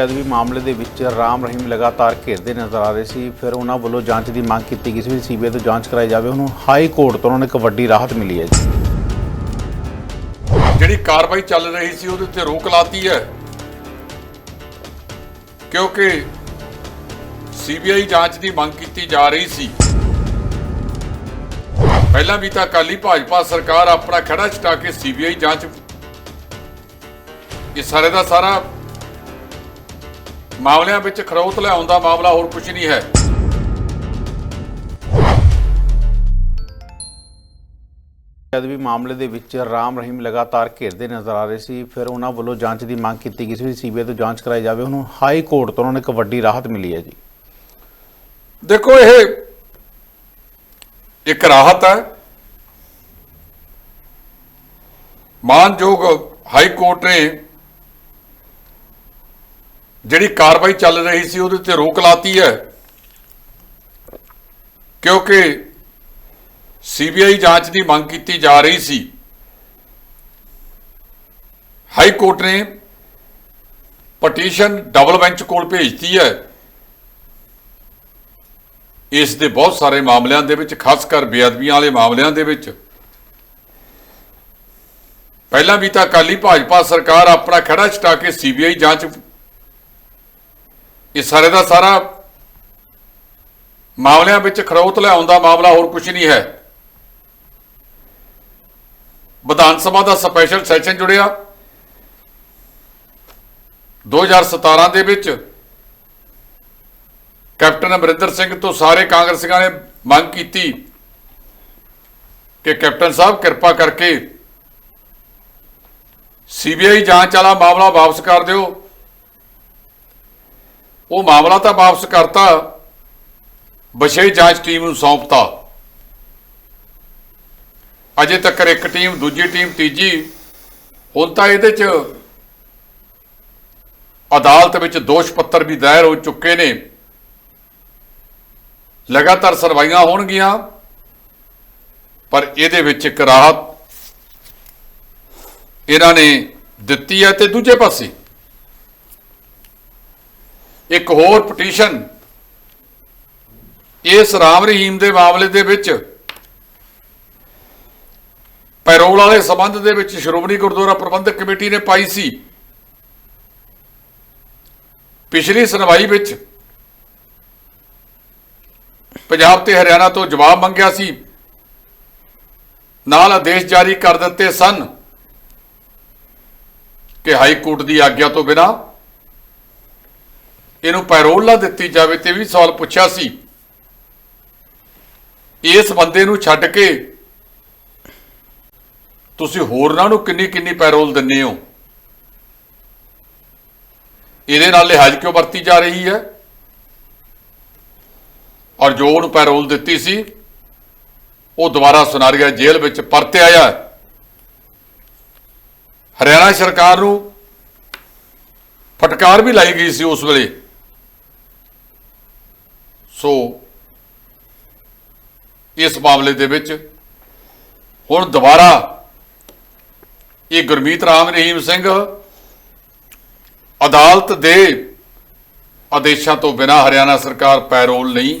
ਜਦ ਵੀ ਮਾਮਲੇ ਦੇ ਵਿੱਚ ਰਾਮ ਰਹੀਮ ਲਗਾਤਾਰ ਘੇਰਦੇ ਨਜ਼ਰ ਆ ਰਹੇ ਸੀ। ਫਿਰ ਉਹਨਾਂ ਵੱਲੋਂ ਜਾਂਚ ਦੀ ਮੰਗ ਕੀਤੀ ਗਈ ਸੀ ਵੀ ਸੀਬੀਆਈ ਤੋਂ ਜਾਂਚ ਕਰਾਈ ਜਾਵੇ। ਉਹਨੂੰ ਹਾਈ ਕੋਰਟ ਤੋਂ ਉਹਨਾਂ ਨੂੰ ਇੱਕ ਵੱਡੀ ਰਾਹਤ ਮਿਲੀ ਹੈ ਜੀ। ਜਿਹੜੀ ਕਾਰਵਾਈ ਚੱਲ ਰਹੀ ਸੀ ਉਹਦੇ ਉੱਤੇ ਰੋਕ ਲਾਤੀ ਹੈ। ਕਿਉਂਕਿ ਸੀਬੀਆਈ ਜਾਂਚ ਦੀ ਮੰਗ ਕੀਤੀ ਜਾ ਰਹੀ ਸੀ। ਪਹਿਲਾਂ ਵੀ ਤਾਂ ਅਕਾਲੀ ਭਾਜਪਾ ਸਰਕਾਰ ਆਪਣਾ ਖੜਾ ਛਟਾ ਕੇ ਸੀਬੀਆਈ ਜਾਂਚ ਇਹ ਸਾਰੇ ਦਾ ਸਾਰਾ ਮਾਮਲਿਆਂ ਵਿੱਚ ਖਰੋਤ ਲਿਆਉਣ ਦਾ ਮਾਮਲਾ ਹੋਰ ਕੁਝ ਨਹੀਂ ਹੈ। ਜਦ ਵੀ ਮਾਮਲੇ ਦੇ ਵਿੱਚ ਰਾਮ ਰਹੀਮ ਲਗਾਤਾਰ ਘੇਰਦੇ ਨਜ਼ਰ ਆ ਰਹੇ ਸੀ ਫਿਰ ਉਹਨਾਂ ਵੱਲੋਂ ਜਾਂਚ ਦੀ ਮੰਗ ਕੀਤੀ ਗਈ ਸੀ ਵੀ ਸੀਬੀਆਈ ਤੋਂ ਜਾਂਚ ਕਰਾਈ ਜਾਵੇ। ਉਹਨੂੰ ਹਾਈ ਕੋਰਟ ਤੋਂ ਉਹਨਾਂ ਨੂੰ ਇੱਕ ਵੱਡੀ ਰਾਹਤ ਮਿਲੀ ਹੈ ਜੀ। ਦੇਖੋ ਇਹ ਇੱਕ ਰਾਹਤ ਹੈ। ਮਾਨਯੋਗ ਹਾਈ ਕੋਰਟ ਨੇ ਜਿਹੜੀ ਕਾਰਵਾਈ ਚੱਲ ਰਹੀ ਸੀ ਉਹਦੇ 'ਤੇ ਰੋਕ ਲਾਤੀ ਹੈ। ਕਿਉਂਕਿ ਸੀਬੀਆਈ ਜਾਂਚ ਦੀ ਮੰਗ ਕੀਤੀ ਜਾ ਰਹੀ ਸੀ। ਹਾਈ ਕੋਰਟ ਨੇ ਪਟੀਸ਼ਨ ਡਬਲ ਬੈਂਚ ਕੋਲ ਭੇਜਤੀ ਹੈ। ਇਸ ਦੇ ਬਹੁਤ ਸਾਰੇ ਮਾਮਲਿਆਂ ਦੇ ਵਿੱਚ ਖਾਸ ਕਰ ਬੇਅਦਬੀਆਂ ਵਾਲੇ ਮਾਮਲਿਆਂ ਦੇ ਵਿੱਚ। ਪਹਿਲਾਂ ਵੀ ਤਾਂ ਅਕਾਲੀ ਭਾਜਪਾ ਸਰਕਾਰ ਆਪਣਾ ਖੜਾ ਛਟਾ ਕੇ ਸੀਬੀਆਈ ਜਾਂਚ ਇਹ ਸਾਰੇ ਦਾ ਸਾਰਾ ਮਾਮਲਿਆਂ ਵਿੱਚ ਖਰੋਤ ਲਿਆਉਣ ਦਾ ਮਾਮਲਾ ਹੋਰ ਕੁਝ ਨਹੀਂ ਹੈ। ਵਿਧਾਨ ਸਭਾ ਦਾ ਸਪੈਸ਼ਲ ਸੈਸ਼ਨ ਜੁੜਿਆ। 2017 ਦੇ ਵਿੱਚ ਕੈਪਟਨ ਅਮਰਿੰਦਰ ਸਿੰਘ ਤੋਂ ਸਾਰੇ ਕਾਂਗਰਸੀਆਂ ਨੇ ਮੰਗ ਕੀਤੀ ਕਿ ਕੈਪਟਨ ਸਾਹਿਬ ਕਿਰਪਾ ਕਰਕੇ ਸੀਬੀਆਈ ਜਾਂਚ ਵਾਲਾ ਮਾਮਲਾ ਵਾਪਸ ਕਰ ਦਿਓ। ਉਹ ਮਾਮਲਾ ਤਾਂ ਵਾਪਸ ਕਰਤਾ। ਵਿਸ਼ੇਸ਼ ਜਾਂਚ ਟੀਮ ਨੂੰ ਸੌਂਪਤਾ। ਅਜੇ ਤੱਕ ਇੱਕ ਟੀਮ, ਦੂਜੀ ਟੀਮ, ਤੀਜੀ, ਹੁਣ ਤਾਂ ਇਹਦੇ 'ਚ ਅਦਾਲਤ ਵਿੱਚ ਦੋਸ਼ ਪੱਤਰ ਵੀ ਦਾਇਰ ਹੋ ਚੁੱਕੇ ਨੇ। ਲਗਾਤਾਰ ਸਰਵਾਈਆਂ ਹੋਣਗੀਆਂ, ਪਰ ਇਹਦੇ ਵਿੱਚ ਇੱਕ ਰਾਹਤ ਇਹਨਾਂ ਨੇ ਦਿੱਤੀ ਹੈ ਤੇ ਦੂਜੇ ਪਾਸੇ ਇੱਕ ਹੋਰ ਪਟੀਸ਼ਨ। ਇਸ ਰਾਮ ਰਹੀਮ ਦੇ ਮਾਮਲੇ ਦੇ ਵਿੱਚ ਪੈਰੋਲ ਵਾਲੇ ਸਬੰਧ ਦੇ ਵਿੱਚ ਸ਼੍ਰੋਮਣੀ ਗੁਰਦੁਆਰਾ ਪ੍ਰਬੰਧਕ ਕਮੇਟੀ ਨੇ ਪਾਈ ਸੀ। ਪਿਛਲੀ ਸੁਣਵਾਈ ਵਿੱਚ ਪੰਜਾਬ ਤੇ ਹਰਿਆਣਾ ਤੋਂ ਜਵਾਬ ਮੰਗਿਆ ਸੀ। ਨਾਲ ਆਦੇਸ਼ ਜਾਰੀ ਕਰ ਦਿੱਤੇ ਸਨ ਕਿ ਹਾਈ ਕੋਰਟ ਦੀ ਆਗਿਆ ਤੋਂ ਬਿਨਾ ਇਹਨੂੰ ਪੈਰੋਲ ਨਾ ਦਿੱਤੀ ਜਾਵੇ ਤੇ ਵੀ ਸਵਾਲ ਪੁੱਛਿਆ ਸੀ। ਇਸ ਬੰਦੇ ਨੂੰ ਛੱਡ ਕੇ ਤੁਸੀਂ ਹੋਰਨਾਂ ਨੂੰ ਕਿੰਨੀ ਕਿੰਨੀ ਪੈਰੋਲ ਦਿੰਨੇ ਹੋ? ਇਹਦੇ ਨਾਲ ਲਿਹਾਜ਼ ਕਿਉਂ ਵਰਤੀ ਜਾ ਰਹੀ ਹੈ? ਔਰ ਜੋ ਉਹਨੂੰ ਪੈਰੋਲ ਦਿੱਤੀ ਸੀ, ਉਹ ਦੁਬਾਰਾ ਸੁਨਾਰੀਆ ਜੇਲ੍ਹ ਵਿੱਚ ਪਰਤ ਆਇਆ। ਹਰਿਆਣਾ ਸਰਕਾਰ ਨੂੰ ਫਟਕਾਰ ਵੀ ਲਾਈ ਗਈ ਸੀ ਉਸ ਵੇਲੇ। ਸੋ ਇਸ ਮਾਮਲੇ ਦੇ ਵਿੱਚ ਹੁਣ ਦੁਬਾਰਾ ਇਹ ਗੁਰਮੀਤ ਰਾਮ ਰਹੀਮ ਸਿੰਘ ਅਦਾਲਤ ਦੇ ਆਦੇਸ਼ਾਂ ਤੋਂ ਬਿਨਾ ਹਰਿਆਣਾ ਸਰਕਾਰ ਪੈਰੋਲ ਨਹੀਂ